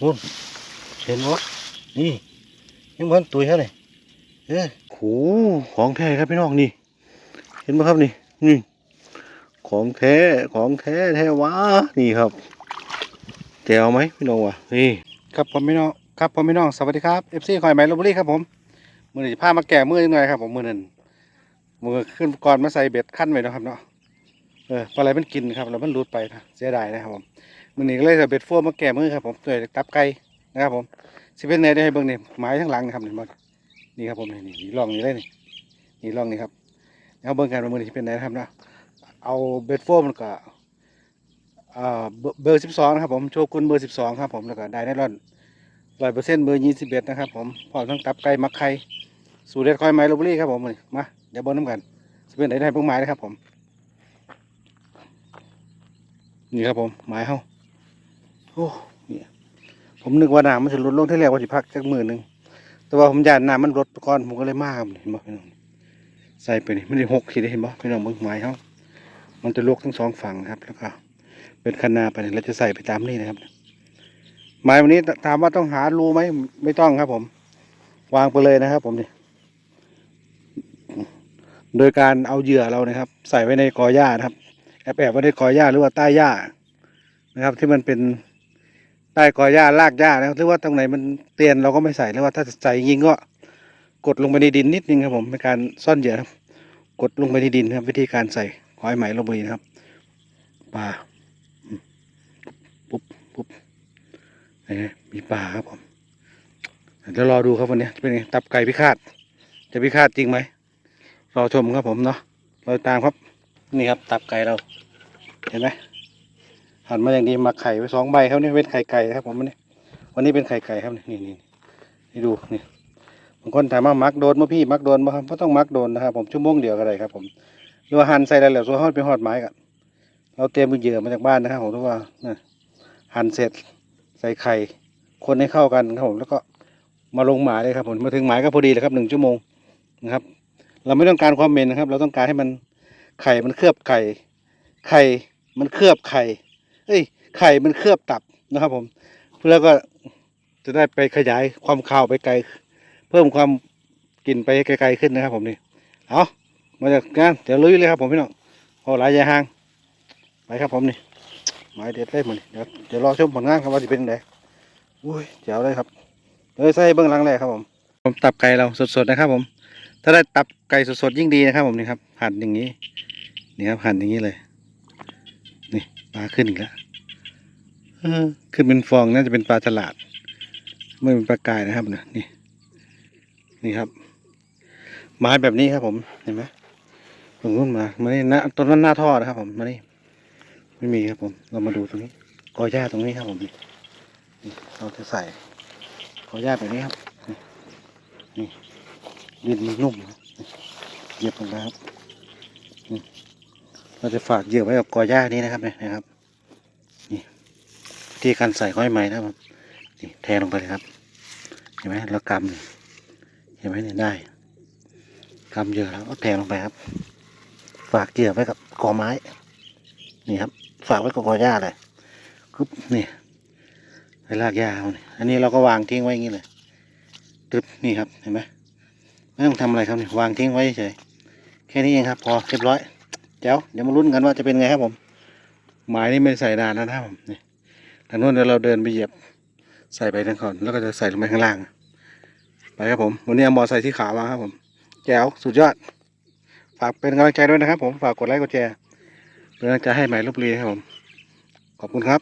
นู่นเห็นวะนี่ยังมันตุยแค่ไหนเออโหของแท้ครับพี่น้องนี่ เห็นไหมครับนี่นี่ของแท้ของแท้แท้วะนี่ครับแจวไหมพี่น้องวะนี่ครับผมพี่น้องครับผมพี่น้องสวัสดีครับเอฟซีคอยไหมลบบุรีครับผมมือนี้จะพามาแก่มือหน่อยครับผมมือนั้นมือขึ้นก่อนมาใส่เบ็ดขั้นไว้เนาะครับเนาะ เออปลาไหลมันกินครับแล้วมันหลุดไปนะเสียดายนะครับผมมือนี้ก็เลยใส่เบ็ดโฟมมาแก่มือครับผมตัวตับไก่นะครับผมสิเป็นไงได้ให้เบิ่งนี่ไม้ทั้งหลังนะครับนี่มันนี่ครับผมนี่นี่ร่องนี่เลยนี่นี่ร่องนี่ครับเอาเบิ่งกันว่ามือนี้สิเป็นไงนะครับนะเอาเบ็ดฟมแล้วก็เบอร์สิบสองนะครับผมโชกุนเบอร์สิบสองครับผมแล้วก็ไดไนลอนร้อยเปอร์เซ็นต์เบอร์ยี่สิบเอ็ดนะครับผมพร้อมทั้งตับไก่มักไข่สูตรเด็ดคอยไมโลบุรีครับผมมาเดี๋ยวเบนน้ำกันจะเป็นไหนได้พวกไม้นะครับผม นี่ครับผมไม้เฮาโอ้เนี่ยผมนึกว่าน้ำมันจะลดลงที่แรกว่าจะพักจักมือหนึ่งแต่ว่าผมยานน้ำมันลดก่อนผมก็เลยมาครับเห็นบ่พี่น้องใส่ไปนี่มันได้หกขีดเห็นบ่พี่น้องเบิ่งไม้เฮามันจะลวกทั้งสองฝั่งนะครับ แล้วก็เป็นคันนาไปเราจะใส่ไปตามนี่นะครับไม้วันนี้ถามว่าต้องหารูไหมไม่ต้องครับ ผม วางไปเลยนะครับ ผมนี่โดยการเอาเหยื่อเรานะครับ ใส่ไว้ในกอหญ้านะครับแอบแอบไว้ในกอหญ้าหรือว่าใต้หญ้า นะครับ ที่มันเป็นใต้กอหญ้ารากหญ้านะครับหรือว่าตรงไหนมันเตียนเราก็ไม่ใส่หรือว่าถ้าใส่จริงก็กดลงไปในดินนิดนึงครับผมเป็นการซ่อนเหยื่อครับ กดลงไปในดินครับ วิธีการใส่หอยไหมลงไปนะครับปลาปุ๊บปุ๊บนี่มีปลาครับผมเดี๋ยวรอดูครับวันนี้จะเป็นไงตับไก่พิฆาตจะพิฆาตจริงไหมรอชมครับผมเนาะรอตามครับ นี่ครับตับไก่เรา เห็นไหม หั่นมาอย่างดีมาไข่ไว้สองใบครับนี่เป็นไข่ไก่ครับผมวันนี้วันนี้เป็นไข่ไก่ครับนี่นี่นี่ดูนี่บางคนถามว่ามักโดนมาพี่มักโดนมาครับก็ต้องมักโดนนะครับผมชั่วโมงเดียวก็ได้ครับ ผมหรือว่าหั่นใส่แล้วแล้วส่วนหอดไปหอดไม้กันเราเตรียมเหยื่อมาจากบ้านนะครับผมรู้ว่าหั่นเสร็จใส่ไข่คนให้เข้ากันครับผมแล้วก็มาลงหมายเลยครับผมมาถึงหมายก็พอดีเลยครับหนึ่งชั่วโมงนะครับ เราไม่ต้องการความเหม็นนะครับ เราต้องการให้มันไข่มันเคลือบไข่ ไข่มันเคลือบไข่ เอ้ยไข่มันเคลือบตับนะครับ ผมเพื่อก็จะได้ไปขยายความคาวไปไกล เพิ่มความกลิ่นไปไกลๆขึ้นนะครับ ผมนี่เอามาจากงานเดี๋ยวลุยเลยครับ ผมพี่น้องพอหลายยายห่างไปครับผมนี่หมายเด็ดเลยมันเดี๋ยวเดี๋ยวรอชมผลงานครับว่าจะเป็นไงอุ้ยเจ๋วเลยครับเลยใส่เบื้องหลังเลยครับผมผมตับไก่เราสดๆนะครับ ผม ถ้าได้ตับไก่สดๆยิ่งดีนะครับ ผมนี่ครับหั่นอย่างนี้นี่ครับหั่นอย่างนี้เลย ปลาขึ้นอีกแล้วเออขึ้นเป็นฟองน่าจะเป็นปลาฉลาด ไม่เป็นปลากายนะครับเนี่ยนี่ นี่ครับ ไม้แบบนี้ครับผม เห็นไหมผมรุ่นมามานี่น้าต้นนั้นหน้าท่อนะครับผมมานี่ไม่มีครับผม เรามาดูตรงนี้กอหญ้าตรงนี้ครับผมนี่เราจะใส่กอหญ้าแบบนี้ครับ นี่ดินมันนุ่มเหยียบลงไปครับนี่ เราจะฝากเหยื่อไว้กับกอหญ้านี้นะครับเนี่ยนะครับ นี่วิธีการใส่ห้อยไม้นะครับนี่แทงลงไปเลยครับ เห็นไหมเรากำนี่เห็นไหมเนี่ยได้กำเหยื่อแล้วก็แทงลงไปครับ ฝากเหยื่อไว้กับกอไม้ นี่ครับ ฝากไว้กับกอหญ้าเลยคึบนี่ไอ้รากหญ้าเอานี่อันนี้เราก็วางทิ้งไว้อย่างนี้เลยตึ๊บนี่ครับเห็นไหมไม่ต้องทำอะไรครับนี่วางทิ้งไว้เฉยแค่นี้เองครับ พอเรียบร้อย เจ้าเดี๋ยวมาลุ้นกันว่าจะเป็นไงครับผม หมายนี่ไม่ใส่นานนะครับผมนี่ทางโน้นเดี๋ยวเราเดินไปเหยียบ ใส่ไปทางก่อนแล้วก็จะใส่ลงไปข้างล่าง ไปครับผมวันนี้เอามอไซค์ที่ขาวมาครับผมแจ๋วสุดยอด ฝากเป็นกำลังใจด้วยนะครับ ผมฝากกดไลค์กดแชร์เป็นกำลังใจให้ใหม่ลบบุรีครับผม ขอบคุณครับ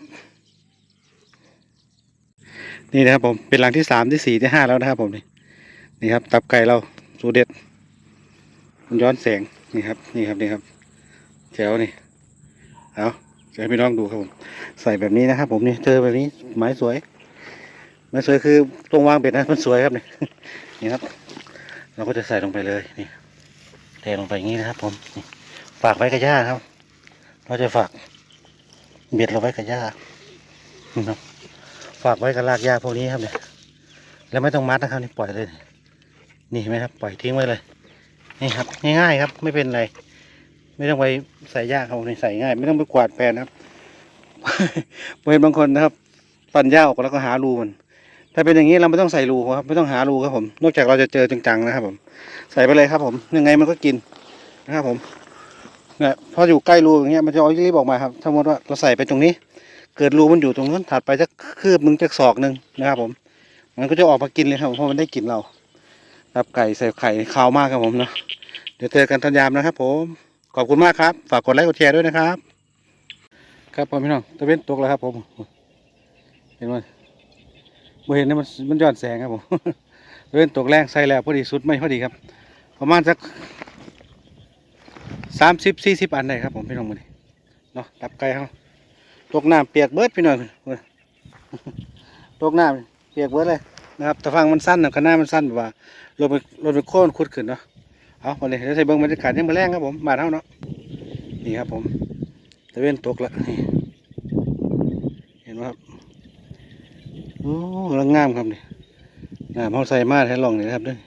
นี่นะครับผมเป็นหลังที่สามที่สี่ที่ห้าแล้วนะครับผมนี่นี่ครับ ตับไก่เราสูเด็ดมันย้อนแสงนี่ครับ นี่ครับนี่ครับ แจ๋วนี่เอาจะให้พี่น้องดูครับผมใส่แบบนี้นะครับผมนี่เจอแบบนี้ไม้สวยไม้สวยคือตรงวางเบ็ดนะมันสวยครับนี่นี่ครับ เราก็จะใส่ลงไปเลยนี่เทลงไปอย่างนี้นะครับ ผมนี่ฝากไว้กับย่าครับ เราจะฝากเบ็ดเราไว้กับย่านะครับฝากไว้กับรากหญ้าพวกนี้ครับเนี่ยแล้วไม่ต้องมัดนะครับนี่ปล่อยเลย นี่เห็นไหมครับ ปล่อยทิ้งไว้เลย นี่ครับ ง่ายๆครับ ไม่เป็นไร ไม่ต้องไปใส่หญ้าครับผมนี่ใส่ง่าย ไม่ต้องไปกวาดแปลนะครับเห็นบางคนนะครับปั่นหญ้าออกแล้วก็หารูมัน ถ้าเป็นอย่างนี้เราไม่ต้องใส่รูครับไม่ต้องหารูครับผม นอกจากเราจะเจอจังๆนะครับผม ใส่ไปเลยครับผม ยังไงมันก็กินนะครับผมเนี่ยพออยู่ใกล้รูอย่างเงี้ยมันจะเอารีบออกมาครับถ้าสมมติว่าเราใส่ไปตรงนี้ เกิดรูมันอยู่ตรงนู้นถัดไปจะคืบหนึ่งจะศอกหนึ่งนะครับผม มันก็จะออกมากินเลยครับผมเพราะมันได้กลิ่นเราครับไก่ใส่ไข่ขาวมากครับผมเนาะเดี๋ยวเจอกันทันยามนะครับผม ขอบคุณมากครับ ฝากกดไลค์กดแชร์ด้วยนะครับ ครับผมพี่น้องตะเวนตกแล้วครับ ผม เห็นไหมบ่เห็นนะมันมันย้อนแสงครับผมตะเวนตกแรงใส่แล้วพอดีสุดไม่พอดีครับ ประมาณสักสามสิบสี่สิบอันได้ครับ ผมพี่น้องมือนี้เนาะตับไก่เขาตกน้ำเปียกเบิดพี่น้องตกน้ำเปียกเบิดเลยนะครับแต่ฟังมันสั้นนะขน้ามันสั้นแบบว่าลมไปลมไปโค่นขุดขึ้นเนาะ เอาวันนี้เดี๋ยวใส่เบิ้งบรรยากาศยังมาแรงครับผมบาเท่าเนาะนี่ครับผมตะเวนตกแล้วนี่เห็นไหมครับโอ้ลังงามครับนี่น้ำเขาใส่มาให้ลองนี่นะครับด้วย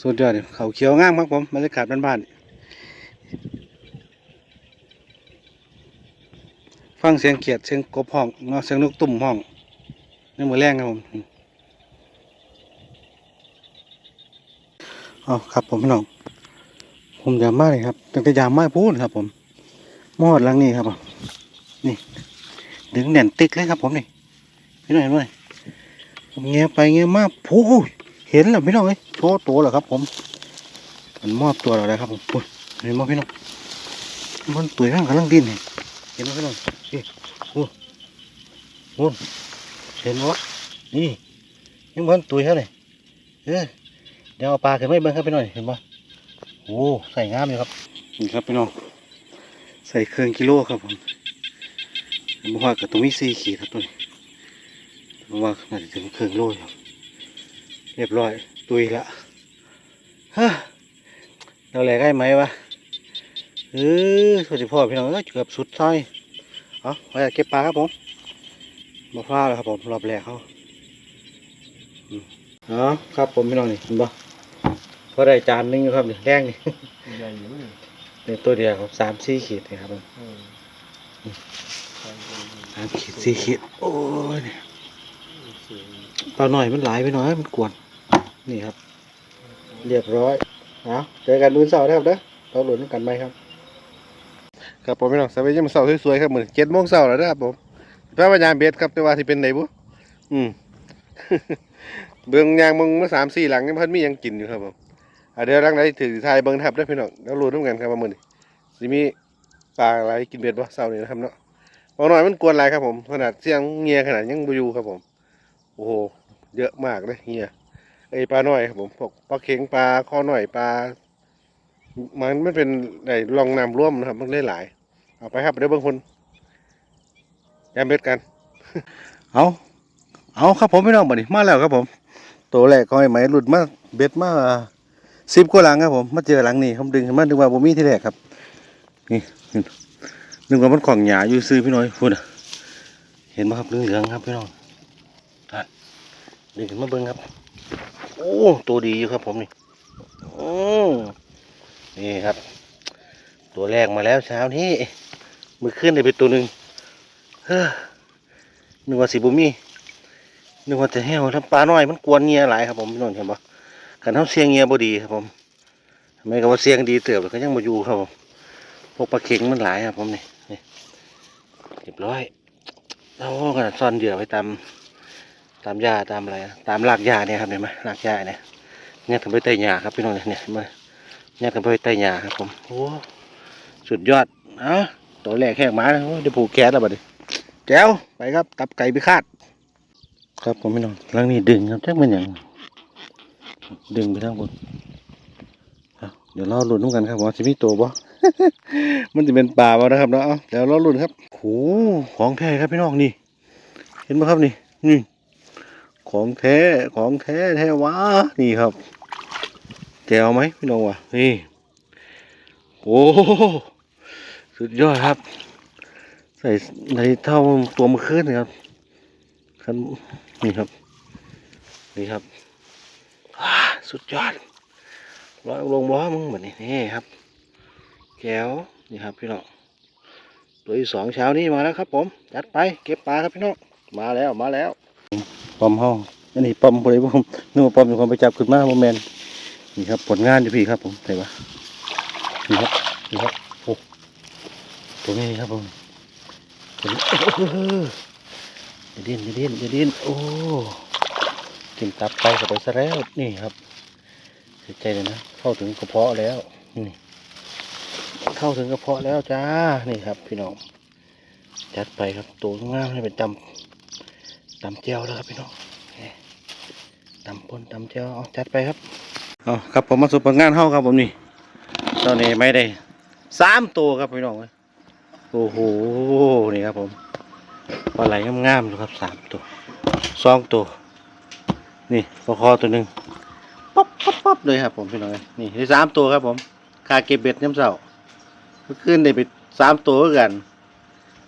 สุดยอดเลยเขาเขียวงามครับผมบรรยากาศบ้านๆฟังเสียงเขียดเสียงกบห้องเนาะเสียงนกตุ่มห้องนี่มือแรงครับผมอ๋อครับผมพี่น้อง ผมยามมากเลยครับตั้งแต่ยามมากพูดครับ ผมมอดลังนี้ครับผมนี่ ดึงแน่นติกเลยครับ ผมนี่พี่น้องเห็นไหมผมเงี้ยไปเงี้ยมากโอ้โหเห็นแล้วพี่น้องเอ้ยโชว์ตัวเหรอครับ ผมมันมอบตัวเราแล้วครับ ผมปุ๊ยเห็นไหมพี่น้องมันตัวข้างกำลังดิ้นเห็นไหมพี่น้องนี่โอ้โหเห็นวะนี่ยังมันตัวเท่าไหร่เออเดี๋ยวเอาปลาขึ้นไม่เบิ้งครับพี่น้องเห็นปะ โอ้ใส่งามอยู่ครับนี่ครับพี่น้องใส่เครื่องกิโลครับผมผมว่ากับตรงนี้สี่ขีดครับตัวนี้ผมว่าน่าจะถึงเครื่องโลอยู่ครับเรียบร้อยตุยละฮะเราแหลกได้ไหมวะเออสวัสดีพ่อพี่น้องเอ้ยเกือบสุดซอยเอาไปเก็บปลาครับผมมาฟ้าดแล้วครับผมรอบแรกเขาอ๋อครับผมพี่น้องนี่เห็นปะ พอได้จานหนึงอยู่ครับนี่แรงนี่ใหญ่อยู่นี่ในตัวเดียวครับสามสี่ขีดนี่ครับผมเออใช่ใช่สามขีดสี่ขีดโอ้ยเนี่ยสวยปลาหน่อยมันหลายไปหน่อยมันกวนนี่ครับ เรียบร้อยเอาเจอกันรุ่นเสาร์นะครับเด้อเราหลุนกันไหมครับ ครับผมพี่น้องสวัสดียามเสาร์สวยๆครับมื้อเจ็ดโมงเช้าแล้วนะครับผมพระพญามเบ็ดครับแต่ว่าที่เป็นไหนบุอืมเบื้องยางมึงเมื่อสามสี่หลังยังเพิ่นมีหยังกินอยู่ครับผมอะ เดี๋ยวรังไหนถือทายเบิ่งนะครับเด้พี่น้องแล้วรู้ร่วมกันครับว่ามื้อนี้สิมีปลาอะไรกินเบ็ดบ่เช้านี้นะครับเนาะบ่น้อยมันกวนหลายครับผม ขนาดเสียงเงียขนาดยังบ่อยู่ครับผม โอ้โห เยอะมากเลยเงียไอปลาหน้อยครับผมพวกปลาเข็งปลาคอหน่อยปลา มันไมันเป็นไอลองน้ำร่วมนะครับ มันได้หลาย เอาไปครับเดี๋ยวบางคนยามเบ็ดกัน เอาเอาครับผมพี่น้องบัดนี้มาแล้วครับผม ตัวแรกก็ให้ไหมหลุดมาเบ็ดมา สิบกว่าหลังครับผมมาเจอหลังนี้ผมดึงมาดึงว่าบ่มีที่แรกครับ นี่นึกว่ามันของหยาอยู่ซื้อพี่น้อยพูดน่ะเห็นไหมครับเหลืองๆครับพี่น้องดึงขึ้นมาเบิ่งครับ โอ้ตัวดีอยู่ครับผมนี่โอ้นี่ครับ ตัวแรกมาแล้วเช้านี้มือขึ้นได้ไปตัวหนึ่งเฮ้อนึกว่าสิบุมีนึกว่าจะแห้วถ้าปลาน้อยมันกวนเงียหลายครับผมพี่น้องเห็นปะ กันเท่าเสียงเงียบดีครับผมทำไมก็ว่าเสียงดีเติบแล้วก็ยังมาอยู่ครับผมพวกปลาเข็งมันหลายครับผมนี่นี่เรียบร้อยเราก็ซ่อนเหยื่อไว้ตามตามหญ้าตามอะไรตามรากหญ้าเนี่ยครับเห็นไหมรากหญ้าเนี่ยเนี่ยถึงไปไต่หญ้าครับพี่น้องเนี่ยเนี่ยเห็นไหมเนี่ยถึงไปไต่หญ้าครับผมโอ้สุดยอดเอ้าตัวแรกแหกหมาเลยโอ้ยเดี๋ยวผูกแขนแล้วบัดนี้แจ้วไปครับ ตับไก่ไปคาดครับผมพี่น้องหลังนี้ดึงครับแจักเป็นอย่าง ดึงไปทางบนเดี๋ยวเราลุ้นน้ำกันครับว่าจะมีตัวบ่ มันจะเป็นปลาบ่นะครับเนาะเดี๋ยวเราลุ้นครับโอ้ของแท้ครับพี่น้องนี่ เห็นไหมครับนี่นี่ของแท้ของแท้แท้วะนี่ครับแจวไหมพี่น้องวะนี่โอ้สุดยอดครับ ใส่ในเท่าตัวมือขึ้นนะครับคันนี่ครับ นี่ครับ สุดยอดร้อยลงล้อมึงเหมือนนี่นี่ครับ แก้วนี่ครับพี่น้องตัวที่สองเช้านี้มาแล้วครับ ผมจัดไปเก็บปลาครับพี่น้องมาแล้วมาแล้วปอมห้องอันนี้ปอมคนไหนผมนึกว่าปอมเป็นคนไปจับขึ้นมาโมเมนนี่ครับผลงานอยู่พี่ครับ ผมใส่ปะนี่ครับนี่ครับโอ้ตัวนี้ครับผมตัวนี้เดิ้นอย่าดิ้นอย่าดิ้นโอ้กินตับไปเข้าไปซะแล้วนี่ครับ เสียใจเลยนะ เข้าถึงกระเพาะแล้วนี่เข้าถึงกระเพาะแล้วจ้า นี่ครับ พี่น้อง จัดไปครับตัวงามให้เป็นจำตำเจียวแล้วครับพี่น้องนี่ตำปนตำเจียวเอาจัดไปครับเอาครับผมมาสู่ผลงานเฮาครับผมนี่ตอนนี้ไม่ได้สามตัวครับพี่น้องเอ้ยโอ้โห นี่ครับผมปลาไหลงามๆอยู่ครับสามตัวสองตัว นี่ปลาคอตัวหนึ่ง อบป๊อบป๊อบเลยครับผมพี่น้องเอ้ยนี่ได้สามตัวครับผมคาเก็บเบ็ดย้ำเสาเมื่อคืนได้ไปสามตัวกัน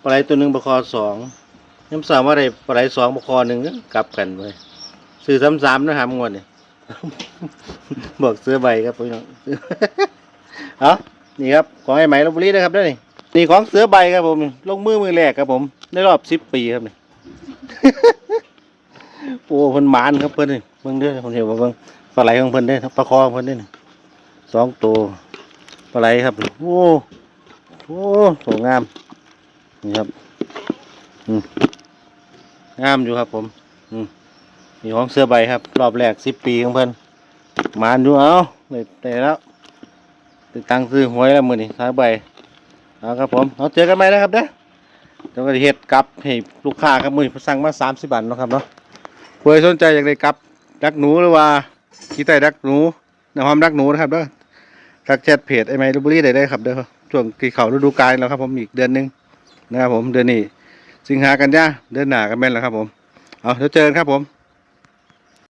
ปลาไหลตัวหนึ่งปลาคอสองย้ำสาว่าได้ปลาไหลสองบคอหนึ่งกลับกันเลยซื้อซ้ำๆนะครับงวดเนี่ยบอกซื้อใบครับพี่น้องเอานี่ครับของไอ้ไหมลพบุรีนะครับด้อนี่นี่ของเสือใบครับผม ลงมือมือแรกครับผมในรอบสิบปีครับนี่โอ้เพิ่นหมานครับเพิ่นนี่เบิ่งเด้อผมเห็นว่าเบิ่ง ปลาไหลของเพิ่นเด้ปลาคอของเพิ่นเด้อนี่สองตัวปลาไหลครับ โอ้โหสวยงาม นี่ครับงามอยู่ครับผมมีของเสื้อใบครับ รอบแรกสิบปีของเพิ่นมานอยู่เอาได้ได้แล้วติดตังซื้อหวยแล้วมือนี่ท้ายใบเอาครับผมเอาเจอกันไหมนะครับเด้อเดี๋ยวก็จะเฮ็ดกับให้ลูกค้าครับมือสั่งมาสามสิบบาทนะครับเนาะเพื่อสนใจอยากได้กับดักหนูหรือว่า ขี้ไตรักหนูน้ำหอมรักหนูนะครับเด้อทักแชทเพจไอ้ไมลูบุรี่ได้ได้ครับเด้อช่วงกี่เขาฤดูกาลแล้วครับผมอีกเดือนหนึงนะครับผมเดือนนี้สิงหากันยาเดือนหน้ากันแม่นแล้วครับผมเอาเดี๋ยวเจอกันครับผม